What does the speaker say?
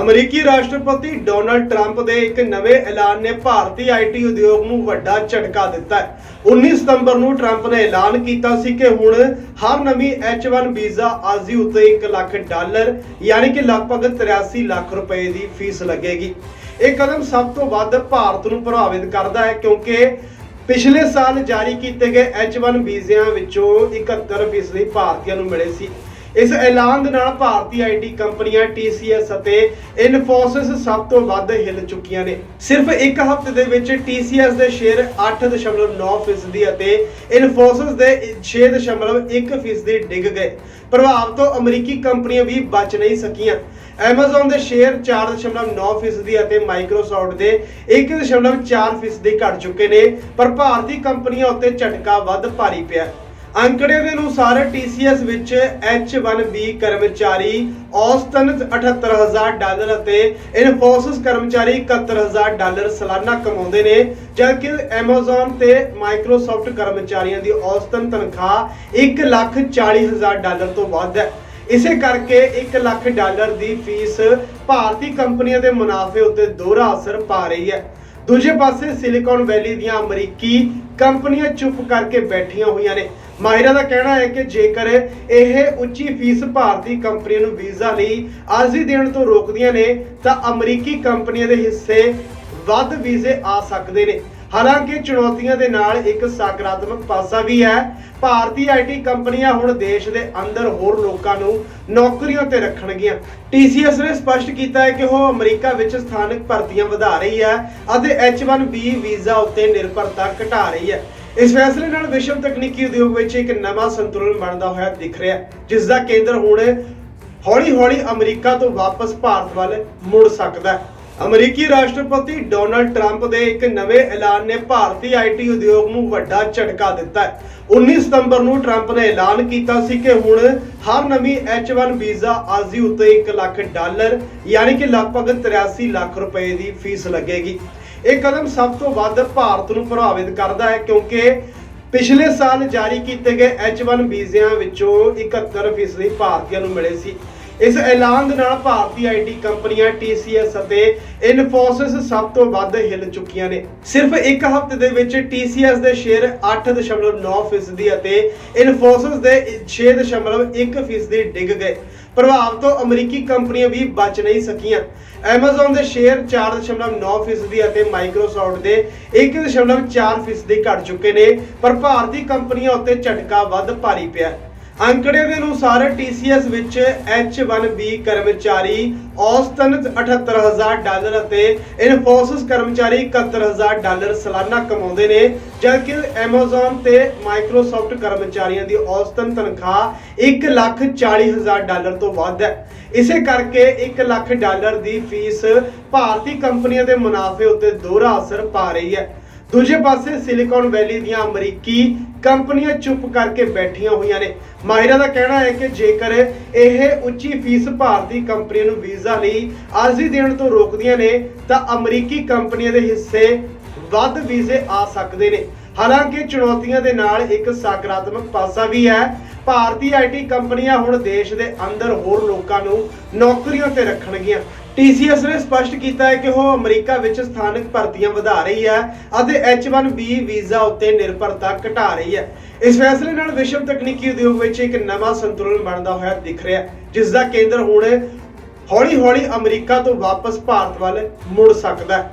ਅਮਰੀਕੀ ਰਾਸ਼ਟਰਪਤੀ Donald Trump ਦੇ ਇੱਕ ਨਵੇਂ ਐਲਾਨ ਨੇ ਭਾਰਤੀ ਆਈਟੀ ਉਦਯੋਗ ਨੂੰ ਵੱਡਾ ਝਟਕਾ ਦਿੱਤਾ ਹੈ। 19 ਸਤੰਬਰ ਨੂੰ ਟਰੰਪ ਨੇ ਐਲਾਨ ਕੀਤਾ ਸੀ ਕਿ ਹੁਣ ਹਰ ਨਵੀਂ H1 ਵੀਜ਼ਾ ਆਜ਼ੀ ਉੱਤੇ 1 ਲੱਖ ਡਾਲਰ, ਯਾਨੀ ਕਿ ਲਗਭਗ 83 ਲੱਖ ਰੁਪਏ ਦੀ ਫੀਸ ਲੱਗੇਗੀ। ਇਹ ਕਦਮ ਸਭ ਤੋਂ ਵੱਧ ਭਾਰਤ ਨੂੰ ਪ੍ਰਭਾਵਿਤ ਕਰਦਾ ਹੈ ਕਿਉਂਕਿ ਪਿਛਲੇ ਸਾਲ ਜਾਰੀ ਕੀਤੇ ਗਏ H1 ਵੀਜ਼ਿਆਂ ਵਿੱਚੋਂ 71% ਭਾਰਤੀਆਂ ਨੂੰ ਮਿਲੇ ਸੀ। ਇਸ ਐਲਾਨ ਦੇ ਨਾਲ ਭਾਰਤੀ ਆਈਟੀ ਕੰਪਨੀਆਂ TCS ਅਤੇ Infosys ਸਭ ਤੋਂ ਵੱਧ ਹਿੱਲ ਚੁੱਕੀਆਂ ਨੇ। ਸਿਰਫ ਇੱਕ ਹਫ਼ਤੇ ਦੇ ਵਿੱਚ TCS ਦੇ ਸ਼ੇਅਰ 8.9% ਅਤੇ Infosys ਦੇ 6.1% ਡਿੱਗ ਗਏ। ਪ੍ਰਭਾਵ ਤੋਂ ਅਮਰੀਕੀ ਕੰਪਨੀਆਂ ਵੀ ਬਚ ਨਹੀਂ ਸਕੀਆਂ। Amazon ਦੇ ਸ਼ੇਅਰ 4.9% ਅਤੇ Microsoft ਦੇ 1.4% ਘਟ ਚੁੱਕੇ ਨੇ, ਪਰ ਭਾਰਤੀ ਕੰਪਨੀਆਂ ਉੱਤੇ ਝਟਕਾ ਵੱਧ ਭਾਰੀ ਪਿਆ। ਅੰਕੜੇ ਦੇ ਅਨੁਸਾਰ TCS ਵਿੱਚ H1B ਕਰਮਚਾਰੀ ਔਸਤਨ 78000 ਡਾਲਰ ਅਤੇ ਇਨਫੋਸਿਸ ਕਰਮਚਾਰੀ 71000 ਡਾਲਰ ਸਾਲਾਨਾ ਕਮਾਉਂਦੇ ਨੇ, ਜਦਕਿ Amazon ਤੇ Microsoft ਕਰਮਚਾਰੀਆਂ ਦੀ ਔਸਤਨ ਤਨਖਾਹ 140000 ਡਾਲਰ ਤੋਂ ਵੱਧ ਹੈ। ਇਸੇ ਕਰਕੇ 1 ਲੱਖ ਡਾਲਰ ਦੀ ਫੀਸ ਭਾਰਤੀ ਕੰਪਨੀਆਂ ਦੇ ਮੁਨਾਫੇ ਉੱਤੇ ਦੋਹਰਾ ਅਸਰ ਪਾ ਰਹੀ ਹੈ। ਦੂਜੇ ਪਾਸੇ ਸਿਲੀਕਾਨ ਵੈਲੀ ਦੀਆਂ ਅਮਰੀਕੀ ਕੰਪਨੀਆਂ ਚੁੱਪ ਕਰਕੇ ਬੈਠੀਆਂ ਹੋਈਆਂ ਨੇ। ਮਾਹਿਰਾਂ ਦਾ ਕਹਿਣਾ ਹੈ ਕਿ ਜੇਕਰ ਇਹ ਉੱਚੀ ਫੀਸ ਭਾਰਤੀ ਕੰਪਨੀਆਂ ਨੂੰ ਵੀਜ਼ਾ ਲਈ ਅਰਜ਼ੀ ਦੇਣ ਤੋਂ ਰੋਕਦੀਆਂ ਨੇ, ਤਾਂ ਅਮਰੀਕੀ ਕੰਪਨੀਆਂ ਦੇ ਹਿੱਸੇ ਵੱਧ ਵੀਜ਼ੇ ਆ ਸਕਦੇ ਨੇ। ਹਾਲਾਂਕਿ ਚੁਣੌਤੀਆਂ ਦੇ ਨਾਲ ਇੱਕ ਸਕਾਰਾਤਮਕ ਪਾਸਾ ਵੀ ਹੈ। ਭਾਰਤੀ ਆਈਟੀ ਕੰਪਨੀਆਂ ਹੁਣ ਦੇਸ਼ ਦੇ ਅੰਦਰ ਹੋਰ ਲੋਕਾਂ ਨੂੰ ਨੌਕਰੀਆਂ ਤੇ ਰੱਖਣਗੀਆਂ। TCS ਨੇ ਸਪਸ਼ਟ ਕੀਤਾ ਹੈ ਕਿ ਉਹ ਅਮਰੀਕਾ ਵਿੱਚ ਸਥਾਨਕ ਭਰਤੀਆਂ ਵਧਾ ਰਹੀ ਹੈ ਅਤੇ H1B ਵੀਜ਼ਾ ਉੱਤੇ ਨਿਰਭਰਤਾ ਘਟਾ ਰਹੀ ਹੈ। ਇਸ ਫੈਸਲੇ ਨਾਲ ਵਿਸ਼ਵ ਤਕਨੀਕੀ ਉਦਯੋਗ ਵਿੱਚ ਇੱਕ ਨਵਾਂ ਸੰਤੁਲਨ ਬਣਦਾ ਹੋਇਆ ਦਿਖ ਰਿਹਾ ਹੈ ਜਿਸ ਦਾ ਕੇਂਦਰ ਹੁਣ ਹੌਲੀ-ਹੌਲੀ ਅਮਰੀਕਾ ਤੋਂ ਵਾਪਸ ਭਾਰਤ ਵੱਲ ਮੁੜ ਸਕਦਾ ਹੈ। ਅਮਰੀਕੀ ਰਾਸ਼ਟਰਪਤੀ ਡੋਨਲਡ ਟਰੰਪ ਦੇ ਇੱਕ ਨਵੇਂ ਐਲਾਨ ਨੇ ਭਾਰਤੀ ਆਈਟੀ ਉਦਯੋਗ ਨੂੰ ਵੱਡਾ ਝਟਕਾ ਦਿੱਤਾ ਹੈ। 19 ਸਤੰਬਰ ਨੂੰ ਟਰੰਪ ਨੇ ਐਲਾਨ ਕੀਤਾ ਸੀ ਕਿ ਹੁਣ ਹਰ ਨਵੀਂ H1 ਵੀਜ਼ਾ ਆਜ਼ੀ ਉੱਤੇ 1 ਲੱਖ ਡਾਲਰ, ਯਾਨੀ ਕਿ ਲਗਭਗ 83 ਲੱਖ ਰੁਪਏ ਦੀ ਫੀਸ ਲੱਗੇਗੀ। ਇਹ ਕਦਮ ਸਭ ਤੋਂ ਵੱਧ ਭਾਰਤ ਨੂੰ ਪ੍ਰਭਾਵਿਤ ਕਰਦਾ ਹੈ ਕਿਉਂਕਿ ਪਿਛਲੇ ਸਾਲ ਜਾਰੀ ਕੀਤੇ ਗਏ H1 ਵੀਜ਼ਿਆਂ ਵਿੱਚੋਂ 71% ਭਾਰਤੀਆਂ ਨੂੰ ਮਿਲੇ ਸੀ। ਇਸ ਐਲਾਨ ਦੇ ਨਾਲ ਭਾਰਤੀ ਆਈਟੀ ਕੰਪਨੀਆਂ TCS ਅਤੇ Infosys ਸਭ ਤੋਂ ਵੱਧ ਹਿੱਲ ਚੁੱਕੀਆਂ ਨੇ। ਸਿਰਫ ਇੱਕ ਹਫ਼ਤੇ ਦੇ ਵਿੱਚ TCS ਦੇ ਸ਼ੇਅਰ 8.9% ਅਤੇ Infosys ਦੇ 6.1% ਡਿੱਗ ਗਏ। ਪ੍ਰਭਾਵ ਤੋਂ ਅਮਰੀਕੀ ਕੰਪਨੀਆਂ ਵੀ ਬਚ ਨਹੀਂ ਸਕੀਆਂ। Amazon ਦੇ ਸ਼ੇਅਰ 4.9% ਅਤੇ Microsoft ਦੇ 1.4% ਘਟ ਚੁੱਕੇ ਨੇ, ਪਰ ਭਾਰਤੀ ਕੰਪਨੀਆਂ ਉੱਤੇ ਝਟਕਾ ਵੱਧ ਭਾਰੀ ਪਿਆ। ਅੰਕੜੇ ਦੇ ਅਨੁਸਾਰ TCS ਵਿੱਚ H1B ਕਰਮਚਾਰੀ ਔਸਤਨ 78000 ਡਾਲਰ ਅਤੇ ਇਨਫੋਸਿਸ ਕਰਮਚਾਰੀ 71000 ਡਾਲਰ ਸਾਲਾਨਾ ਕਮਾਉਂਦੇ ਨੇ, ਜਦਕਿ Amazon ਤੇ Microsoft ਕਰਮਚਾਰੀਆਂ ਦੀ ਔਸਤਨ ਤਨਖਾਹ 140000 ਡਾਲਰ ਤੋਂ ਵੱਧ ਹੈ। ਇਸੇ ਕਰਕੇ 1 ਲੱਖ ਡਾਲਰ ਦੀ ਫੀਸ ਭਾਰਤੀ ਕੰਪਨੀਆਂ ਦੇ ਮੁਨਾਫੇ ਉੱਤੇ ਦੋਹਰਾ ਅਸਰ ਪਾ ਰਹੀ ਹੈ। ਦੂਜੇ ਪਾਸੇ ਸਿਲੀਕਾਨ ਵੈਲੀ ਦੀਆਂ ਅਮਰੀਕੀ ਕੰਪਨੀਆਂ ਚੁੱਪ ਕਰਕੇ ਬੈਠੀਆਂ ਹੋਈਆਂ ਨੇ। ਮਾਹਿਰਾਂ ਦਾ ਕਹਿਣਾ ਹੈ ਕਿ ਜੇਕਰ ਇਹ ਉੱਚੀ ਫੀਸ ਭਾਰਤੀ ਕੰਪਨੀਆਂ ਨੂੰ ਵੀਜ਼ਾ ਲਈ ਅਰਜ਼ੀ ਦੇਣ ਤੋਂ ਰੋਕਦੀਆਂ ਨੇ, ਤਾਂ ਅਮਰੀਕੀ ਕੰਪਨੀਆਂ ਦੇ ਹਿੱਸੇ ਵੱਧ ਵੀਜ਼ੇ ਆ ਸਕਦੇ ਨੇ। ਹਾਲਾਂਕਿ ਚੁਣੌਤੀਆਂ ਦੇ ਨਾਲ ਇੱਕ ਸਕਾਰਾਤਮਕ ਪਾਸਾ ਵੀ ਹੈ। ਭਾਰਤੀ ਆਈਟੀ ਕੰਪਨੀਆਂ ਹੁਣ ਦੇਸ਼ ਦੇ ਅੰਦਰ ਹੋਰ ਲੋਕਾਂ ਨੂੰ ਨੌਕਰੀਆਂ ਤੇ ਰੱਖਣਗੀਆਂ। TCS ਨੇ ਸਪਸ਼ਟ ਕੀਤਾ ਹੈ ਕਿ ਉਹ ਅਮਰੀਕਾ ਵਿੱਚ ਸਥਾਨਕ ਭਰਤੀਆਂ ਵਧਾ ਰਹੀ ਹੈ ਅਤੇ H1B ਵੀਜ਼ਾ ਉੱਤੇ ਨਿਰਭਰਤਾ ਘਟਾ ਰਹੀ ਹੈ। ਇਸ ਫੈਸਲੇ ਨਾਲ ਵਿਸ਼ਵ ਤਕਨੀਕੀ ਉਦਯੋਗ ਵਿੱਚ ਇੱਕ ਨਵਾਂ ਸੰਤੁਲਨ ਬਣਦਾ ਹੋਇਆ ਦਿਖ ਰਿਹਾ ਹੈ ਜਿਸ ਦਾ ਕੇਂਦਰ ਹੁਣ ਹੌਲੀ-ਹੌਲੀ ਅਮਰੀਕਾ ਤੋਂ ਵਾਪਸ ਭਾਰਤ ਵੱਲ ਮੁੜ ਸਕਦਾ ਹੈ।